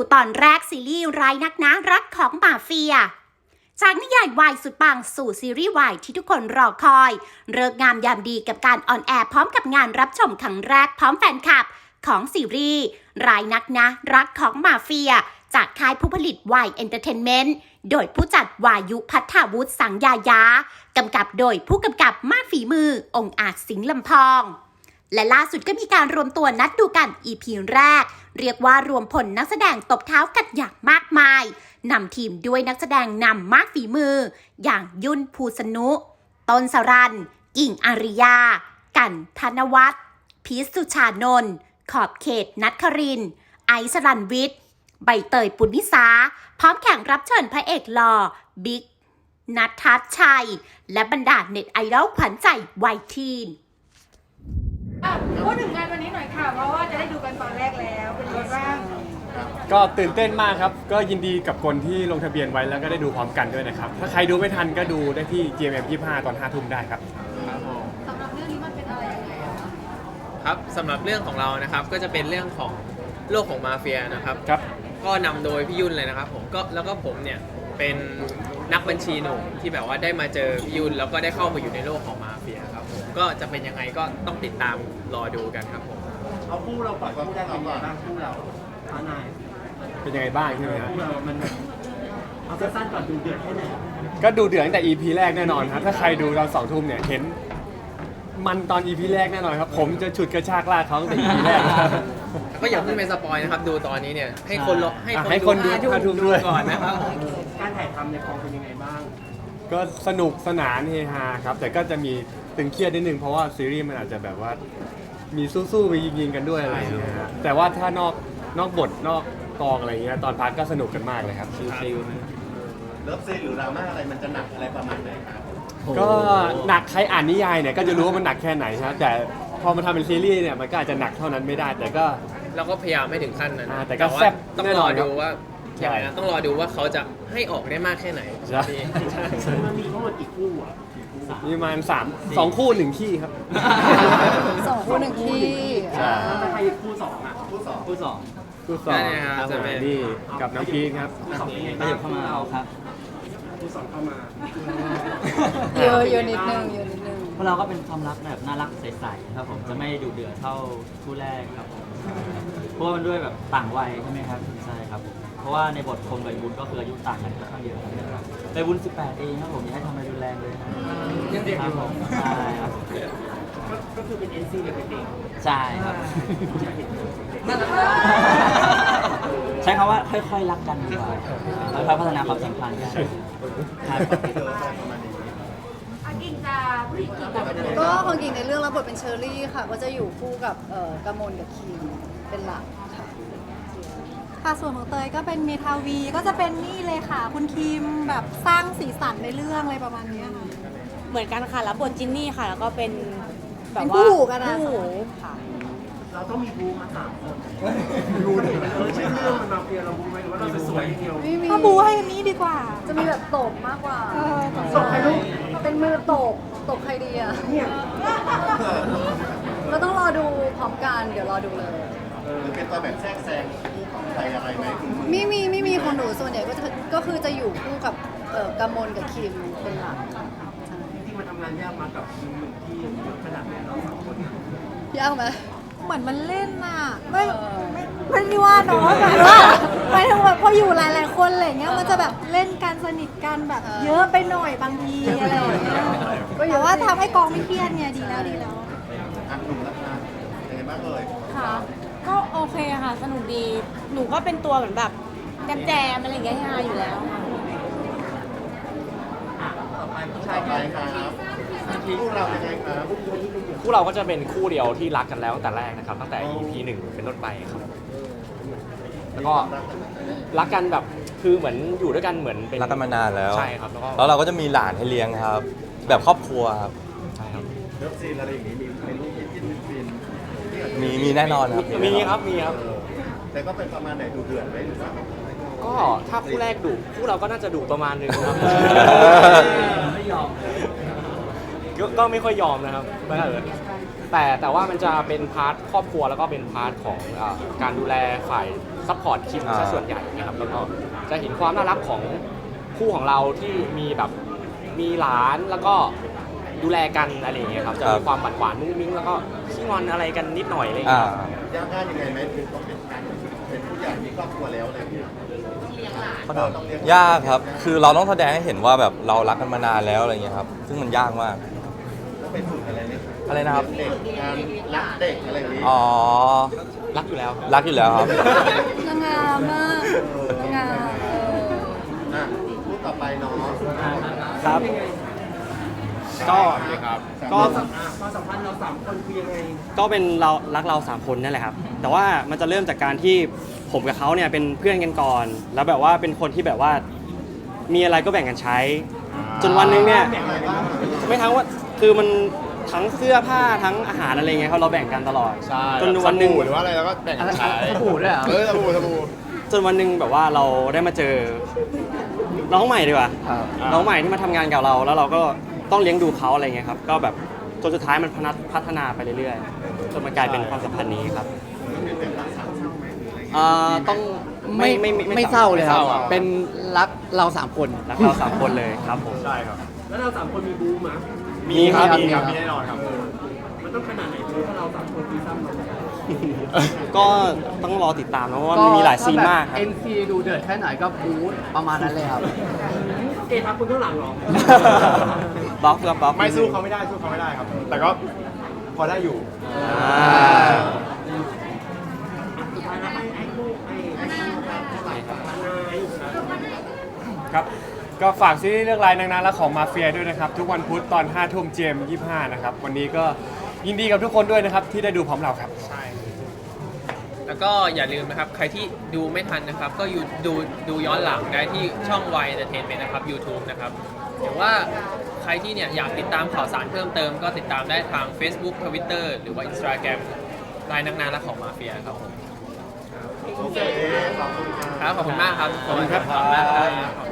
ดูตอนแรกซีรีส์ร้ายนักนะรักของมาเฟีย จากนิยายวายสุดปังสู่ซีรีส์วายที่ทุกคนรอคอยเริกงามยามดีกับการออนแอร์พร้อมกับงานรับชมครั้งแรกพร้อมแฟนคลับ ของซีรีส์ร้ายนักนะรักของมาเฟีย จากค่ายผู้ผลิตวายเอนเตอร์เทนเมนต์โดยผู้จัดวายุพัฒาวุฒิสังยายา กำกับโดยผู้กำกับมากฝีมือองค์อาจสิงห์ลำพอง และล่าสุดก็มีการรวมตัวนัดดูกัน EP แรก เรียกว่ารวมผลนักแสดงตบเท้ากันอย่างมากมายนำทีมด้วยนักแสดงนำมากฝีมือ อย่างยุ่นภูสนุ ต้นสรัน กิ่งอาริยา กันธนวัฒน์พีสุชานนท์ขอบเขตนัทคริน ไอสรันวิทย์ ใบเตยปุณิสา พร้อมแข่งรับเชิญพระเอกหล่อบิ๊กนัททัศน์ชัย และบรรดาเน็ตไอดอลขวัญใจวัยทีน พูดถึงงานวันนี้หน่อยค่ะ เพราะว่าจะได้ดูกันตอนแรกแล้วเป็นยังไงบ้างก็ตื่นเต้นมากครับ ก็ยินดีกับคนที่ลงทะเบียนไว้แล้วก็ได้ดูพร้อมกันด้วยนะครับ ถ้าใครดูไม่ทันก็ดูได้ที่ GMM 25 ตอน 5 ทุ่มได้ครับ สำหรับเรื่องนี้มันเป็นอะไรยังไงอะคะครับสำหรับเรื่องของเรานะครับก็จะเป็นเรื่องของโลกของมาเฟียนะครับ ครับ ก็นำโดยพี่ยุ่นเลยนะครับผมก็แล้วก็ผมเนี่ยเป็นนักบัญชีหนุ่มที่แบบว่าได้มาเจอพี่ยุ่นแล้วก็ได้เข้ามาอยู่ในโลกของมาเฟียครับผม ก็จะเป็นยังไงก็ต้องติดตามรอดูกันครับผม เอาคู่เราก่อนคู่แรกเป็นยังไงบ้างคู่เราพานายเป็นยังไงบ้างใช่ไหมฮะ คู่เรามันเอาสั้นๆก่อนดูเดือดแค่ไหนก็ดูเดือดตั้งแต่ EP แรกแน่นอนครับ ถ้าใครดูตอนสองทุ่มเนี่ยเห็น มันตอน EP แรกแน่นอนครับ ผมจะฉุดกระชากลากเขาตั้งแต่ EP แรกครับ ก็อย่าเพิ่งเป็นสปอยนะครับ ดูตอนนี้เนี่ย ให้คนรอให้อะคนให้คนดูห้าทุ่มห้าทุ่มดูด้วย ก่อนนะครับผม การถ่ายทำในกองเป็นยังไงบ้าง ก็สนุกสนานเฮฮาครับ แต่ก็จะมี ตึงเครียดนิดนึงเพราะว่าซีรีส์มันอาจจะแบบว่ามีสู้ๆไปยิงๆกันด้วยอะไรอย่างเงี้ยฮะแต่ว่าถ้านอกนอกบทนอกกองอะไรอย่างเงี้ยตอนพักก็สนุกกันมากเลยครับ ชิลเลิฟซีนหรือดราม่าอะไรมันจะหนักอะไรประมาณไหนครับๆก็หนักใครอ่านนิยายเนี่ยก็จะรู้ว่ามันหนักแค่ไหนฮะแต่พอมาทำเป็นซีรีส์เนี่ยมันก็อาจจะหนักเท่านั้นไม่ได้ แต่ก็ เราก็พยายามไม่ถึงขั้นนั้นอ่าแต่ก็ว่าแซ่บต้องแน่รนออนครับดูว่าใช่อย่างไรนะต้องรอดูว่าเขาจะให้ออกได้มากแค่ไหนใช่ใช่มันมีทั้งหมดกี่คู่อะกี่คู่ มีประมาณสามสองคู่หนึ่งที่ครับ สองคนหนึ่งที่ใช่แล้วถ้าใครคู่สองอะคู่สองคู่สองคู่สองนั่นไงครับจะเป็น นี่กับน้ำพีคครับ คู่สองเป็นยังไงขยับเข้ามาเอาครับ คู่สองเข้ามา เยอะเยอะนิดนึงเยอะนิดนึงพ วกเราก็เป็นความรักแบบน่ารักใสๆครับผมจะไม่ดุเดือดเท่าคู่แรกครับผมเพราะว่ามันด้วยแบบต่างวัยใช่ไหมครับใช่ครับผมเพราะว่าในบทคมกับวุ้นก็คืออายุต่างกันค่อนข้างเยอะครับในวุ้น18เองครับผมอย่าให้ทำอะไรรุนแรงเลยครับยังเด็กคอรับยู่ผมใช่ครับก็ก็คือเป็นเอ็นซีเด็กเด็กใช่ครับใช้คำว่าค่อยๆรักกันดีกว่าค่อยๆพัฒนาความสัมพันธ์กันครับป ระมาณนี้อากิงจะผู้หญิงกี่กับก็ของกิ่งในเรื่องรับบทเป็นเชอรี่ค่ะ ก็จะอยู่คู่กับเอ่อกมลกับคิมเป็นหลักค่ะ ค่ะส่วนของเตยก็เป็นเมทาวีก็จะเป็นนี่เลยค่ะ คุณคิมแบบสร้างสีสันในเรื่องอะไรประมาณเนี้ยค่ะ เหมือนกันค่ะ แล้วบทจินนี่ค่ะ แล้วก็เป็นแบเป็บนว่าคู่หูกันนะคู่สหูองคนค่ะ เราต้องมีบูมาสามคนบูเนี่ยเออชื่อเรื่องมันมาเฟียเราบูไหมหรือว่าเราจะสวยอย่างเดียวไม่มีถ้าบูให้อันนี้ดีกว่า จะมีแบบตบมากกว่าเออตบตบใครลูกเป็น มือตบตบใครดีอะเนี่ยก็ต้องรอดูพร้อมกัน เดี๋ยวรอดูเลยหรือเป็นตัวแบบแทรกแซงคู่ของใครอะไรไหมคุณไม่มีไม่มีคนหนูส่วนใหญ่ก็จะก็คือจะอยู่คู่กับเอ่อกมลกับคิมเป็นหลักค่ะใช่จริงๆมันทำงานยากมากับหนุ่มๆที่เยอะขนาดไหนเราสองคนยากไหม เหมือนมันเล่นน่ะไม่เออไม่ไม่ได้ว่าเนาะหมายถึงว่าหมายถึงแบบพออยู่หลาย ๆ คนอะไรเงี้ยมันจะแบบเล่นกันสนิทกันแบบเยอะไปหน่อยบางทีอะไรอย่างเงี้ยแต่ว่าทำให้กองไม่เครียดไงดีแล้วดีแล้วอะหนุ่มราคาเป็นไงบ้างเอ่ยค่ะ ก็โอเคค่ะ สนุกดี หนูก็เป็นตัวเหมือนแบบแจมแจมๆอะไรอย่างเงี้ยฮาอยู่แล้วค่ะต่อไป ผู้ชายไปครับคู่เรายังไงครับคู่เราก็จะเป็นคู่เดียวที่รักกันแล้วตั้งแต่แรกนะครับ ตั้งแต่ EP หนึ่งเป็นต้นไปครับแล้วก็รักกันแบบคือเหมือนอยู่ด้วยกันเหมือนเป็นรักกันมานานแล้ว ใช่ครับแล้วก็แล้วเราก็จะมีหลานให้เลี้ยงครับ แบบครอบครัวครับใช่ครับเลิฟซีนอะไรอย่างนี้มีเป็นรูปที่จิ้นฟินมีมีแน่นอนครับมีครับมีครับแต่ก็เป็นประมาณไหนดูเดือดไหมหรือว่า ก็ถ้าคู่แรกดุคู่เราก็น่าจะดุประมาณหนึงครับ ไม่ยอมกก็ก็ไม่ค่อยยอมนะครับถ้าเกิดแต่แต่ว่ามันจะเป็นพาร์ทครอบครัวแล้วก็เป็นพาร์ทของอ่าการดูแลฝ่ายซัพพอร์ตคิมอ่า ซะส่วนใหญ่นะครับแล้วก็จะเห็นความน่ารักของคู่ของเราที่มีแบบมีหลานแล้วก็ดูแลกันอะไรอย่างเงี้ยครับจะมีความหวานหวานๆมุ้งมิ้งแล้วก็ขี้งอนอะไรกันนิดหน่อยอะไรอย่างอ่า เงี้ยยากง่ายยังไงไหมถึงต้องเป็นการเป็นผู้ใหญ่มีครอบครัวแล้วอะไรอย่างเงี้ย ยากครับ คือเราต้องแสดงให้เห็นว่าแบบเรารักกันมานานแล้วอะไรเงี้ยครับ ซึ่งมันยากมากต้องไปฝึกอะไรไหมอะไรนะครับ เด็กการรักเด็กอะไรอย่างงี้อ๋อ รักอยู่แล้วรักอยู่แล้วครับนางงามมากนางงามเอออะพูดต่อไปเนาะครับ ก็ ก็ ความสัมพันธ์เราสามคนคือยังไงก็เป็นเรารักเราสามคนนั่นแหละครับ แต่ว่ามันจะเริ่มจากการที่ ผมกับเขาเนี่ยเป็นเพื่อนกันก่อน แล้วแบบว่าเป็นคนที่แบบว่ามีอะไรก็แบ่งกันใช้ จนวันหนึงเนี่ยไม่ทั้งว่าคือมันทั้งเสื้อผ้าทั้งอาหารอะไรเงี้ยครับเราแบ่งกันตลอดใช่จนวันหนึ่งหรือว่าอะไรแล้วก็แบ่งกันใช้สบู่ด้วยเหรอ เออสบู่สบู่ จนวันหนึ่งแบบว่าเราได้มาเจอ น้องใหม่ดีกว่าน้องใหม่ที่มาทำงานกับเรา แล้วเราก็ต้องเลี้ยงดูเขาอะไรเงี้ยครับ ก็แบบจนสุดท้ายมันพัฒนาไปเรื่อยๆจนมันกลายเป็นความสัมพันธ์นี้ครับ อ่าต้องไม่ไม่ไม่ไม่เศร้าเลยครับ ไม่ศร้า เป็นรักเราสามคน รักเราสามคนเลยครับผม ใช่ครับ แล้วเราสามคนมีบูมะมีครับมีครับมีแน่นอนครับ มันต้องขนาดไหนบูถ้าเราสามคนมีซ้ำเราก็ต้องรอติดตามนะเพราะว่ามันมีหลายซีนมากครับ เอ็นซีดูเดือดแค่ไหนก็บู๊ประมาณนั้นเลยครับ เกทับคุณข้างหลังเหรอ บล็อกครับบล็อกไม่สู้เขาไม่ได้สู้เขาไม่ได้ครับ แต่ก็พอได้อยู่ อ่า สุดท้ายแล้วให้ให้ลูกให้ให้ให้กับนาย ครับ ก็ฝากซีรีส์เรื่องรายนางนาและของมาเฟียด้วยนะครับ ทุกวันพุธตอน5ทุ่มเจม25นะครับ วันนี้ก็ยินดีกับทุกคนด้วยนะครับ ที่ได้ดูพร้อมเราครับ ใช่ แล้วก็อย่าลืมนะครับ ใครที่ดูไม่ทันนะครับ ก็อยู่ดูดูย้อนหลังได้ที่ช่อง Y Entertainment นะครับ YouTube นะครับหรือว่าใครที่เนี่ยอยากติดตามข่าวสารเพิ่มเติมก็ติดตามได้ทาง Facebook Twitter หรือว่า Instagram รายนักนานและของมาเฟียครับผมโอเคขอบคุณครับครับขอบคุณมากครับขอบคุณครับขอบคุณมากครับ